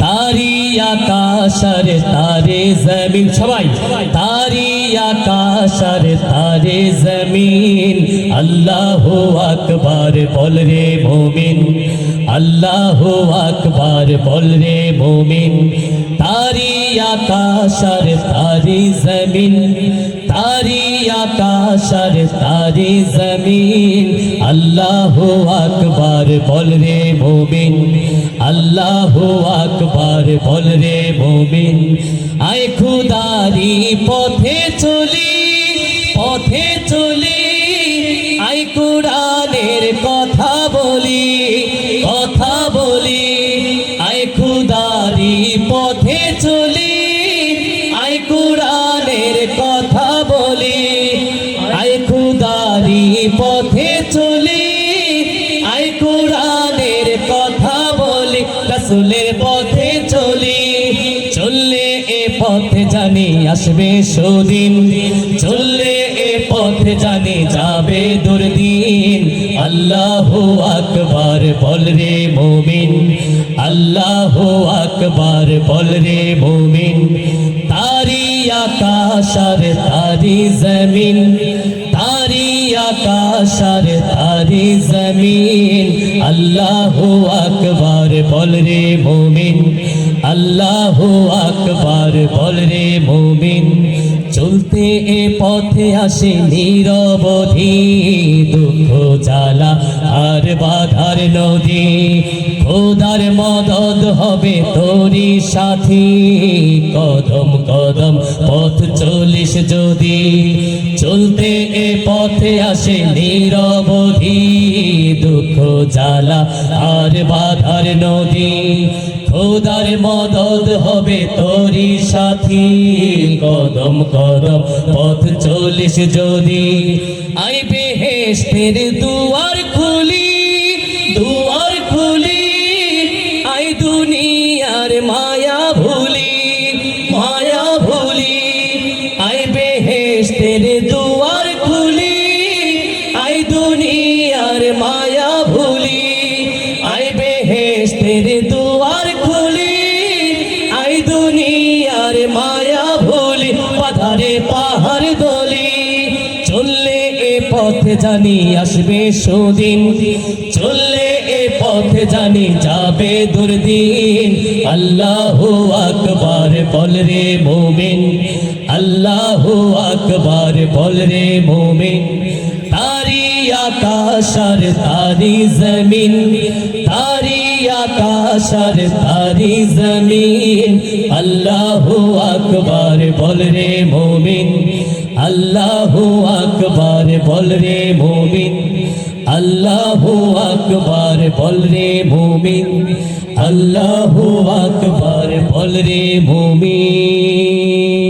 তারি আকাশার তারে জমিন, সবাই। তারি আকাশার তারে জমিন। আল্লাহ আকবার বল রে মোমিন। আল্লাহ আকবার বল রে মোমিন। তারি আকাশ তারি জমিন, তারি আকাশ তারি জমিন। আল্লাহ আকবার বল রে মোমিন, আল্লাহ আকবার বল রে মোমিন। আয় খুদারি, পথে চলি পথে চলি। আই কোরআনের কথা বলি, কথা রাসূলের পথে চলি, চললে এ পথে জানি আসবে সুদিন, চললে এ পথে জানি যাবে দুর্দিন। আল্লাহ আকবার বল রে মোমিন, আল্লাহ আকবার বল রে মোমিন। তারি আকাশ আর তারি জমিন আকাশ তারি জমিন। আল্লাহ আকবার বল রে মোমিন। আল্লাহ আকবার বল রে মোমিন। চলতে এ পথে আসে নিরবধি দুঃখ জ্বালা আর বাধার নদী, খোদার মদদ হবে তোরি সাথী। কদম কদম পথ চলিস যদি, চলতে এ পথে আসে নিরবধি দুঃখ জ্বালা আর বাধার নদী, খোদার মদদ হবে তোরি সাথী। কদম কদম পথ চলিস যদি, আই বেহেস্তের দুয়ার খুলি মায়া ভুলি আই বেহেস্তের দুয়ার খুলি। আই দুনিয়ার মায়া ভুলি, পাধারে পাহাড় দলি। চললে এ পথে জানি আসবে সুদিন, চললে এ পথে জানি যাবে দুর্দিন। আল্লাহ আকবার বল রে মোমিন, আল্লাহ আকবার বল রে মোমিন। আকাশ আর তারি জমিন, তারি আকাশ আর তারি জমিন। আল্লাহ আকবার বল রে মোমিন, আল্লাহ আকবার বল রে মোমিন। আল্লাহ আকবার বল রে মোমিন, আল্লাহ আকবার বল রে মোমিন।